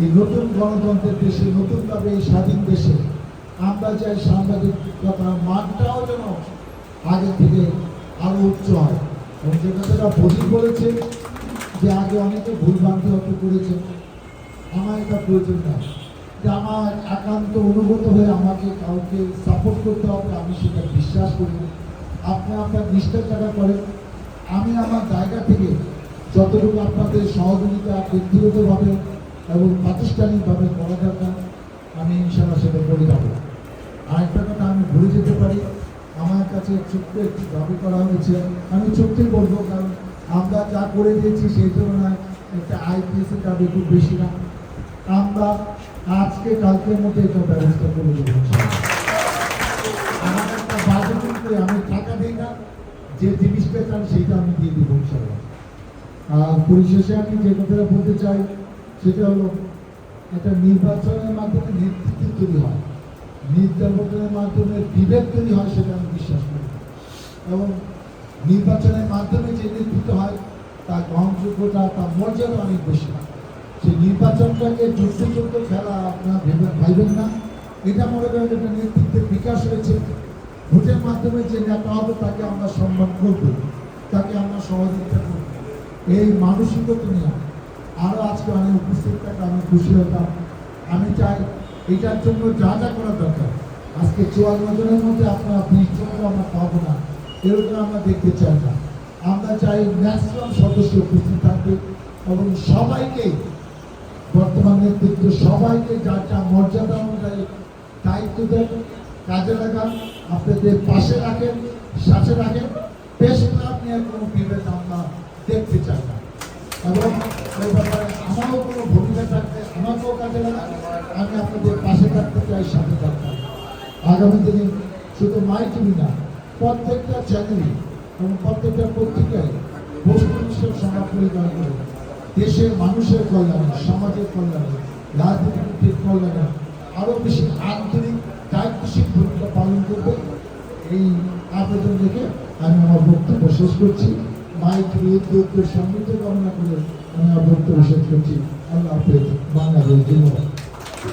এই নতুন গণতন্ত্রের দেশে, নতুনভাবে এই স্বাধীন দেশে আমরা চাই সাংবাদিকতার মানটাও যেন আগে থেকে আরও উচ্চ হয়। এবং যে কথাটা বলি বলেছে যে আগে অনেকে ভুলভ্রান্তি হয়তো করেছে আমার এটা প্রয়োজন না। যে আমার একান্ত অনুগত হয়ে আমাকে কাউকে সাপোর্ট করতে হবে, আমি সেটা বিশ্বাস করি আপনি আপনার নিষ্ঠার টাকা করেন। আমি আমার জায়গা থেকে যতটুকু আপনাদের সহযোগিতা ব্যক্তিগতভাবে এবং প্রাতিষ্ঠানিকভাবে করা দরকার আমি ইনশাল্লাহ সেটা করে যাব। আরেকটা কথা, আমি ভুলে যেতে পারি। আমার কাছে ছোট্ট একটি দাবি করা হয়েছে। আমি ছোট্টই বলব, কারণ আমরা যা করে দিয়েছি সেই তুলনায় একটা আইপিএসের দাবি খুব বেশি না। আমরা আজকে, কালকের মধ্যে এটা ব্যবস্থা করে দেবো আমার একটা বাজেট করে আমি টাকা দিই না, যে জিনিসটা চান সেটা আমি দিয়ে দিব ইনশাল্লাহ আর পরিশেষে আমি যে কথাটা বলতে চাই সেটা হলো একটা নির্বাচনের মাধ্যমে নেতৃত্ব তৈরি হয়। নির্বাচনের মাধ্যমে বিভেদ তৈরি হয় সেটা আমি বিশ্বাস করি। এবং নির্বাচনের মাধ্যমে যে নেতৃত্ব হয়, তার গ্রহণযোগ্যতা, তার মর্যাদা অনেক বেশি। হয় সেই নির্বাচনটাকে যুদ্ধ যুদ্ধ খেলা আপনার ভেবে ভাইবেন না। এটা মনে করেন একটা নেতৃত্বের বিকাশ হয়েছে। ভোটের মাধ্যমে যে নেতা হবে, তাকে আমরা সম্মান করব, তাকে আমরা সহযোগিতা করব। এই মানসিকতা নিয়ে আরও আজকে অনেক উপস্থিত থাকে আমি খুশি হতাম। আমি চাই এটার জন্য যা যা করা দরকার। আজকে চুয়ান্ন জনের মধ্যে আপনারা বিশ জনকে আমরা পাবো না। এরকম আমরা দেখতে চাই না। আমরা চাই ম্যাক্সিমাম সদস্য উপস্থিত থাকবে এবং সবাইকে, বর্তমান নেতৃত্ব সবাইকে যা যা মর্যাদা অনুযায়ী দায়িত্ব দেন, কাজে লাগান, আপনাদের পাশে রাখেন, সাথে রাখেন বেশ ক্লাব নিয়ে কোনো বিভেদ আমরা দেখতে চাই না এবং ওই ব্যাপারে আমারও কোনো ভূমিকা থাকবে আমাকেও কাজে লাগান আমি আপনাদের পাশে থাকতে চাই সাথে থাকতাম আগামী দিনে শুধু মাই টিভি না প্রত্যেকটা চ্যানেলে এবং প্রত্যেকটা পত্রিকায় বস্তু বিষয়ক সংবাদ পরিচালনা করে দেশের মানুষের কল্যাণে সমাজের কল্যাণে রাজনীতির কল্যাণে আরও বেশি আন্তরিক দায়িত্বশীল ভূমিকা পালন করবে এই আবেদন রেখে আমি আমার বক্তব্য শেষ করছি। মাইকের উদ্যোগের সমৃদ্ধ কামনা করে বক্তব্য শেষ করছি আল্লাহ হাফেজ বাংলাদেশ ধন্যবাদ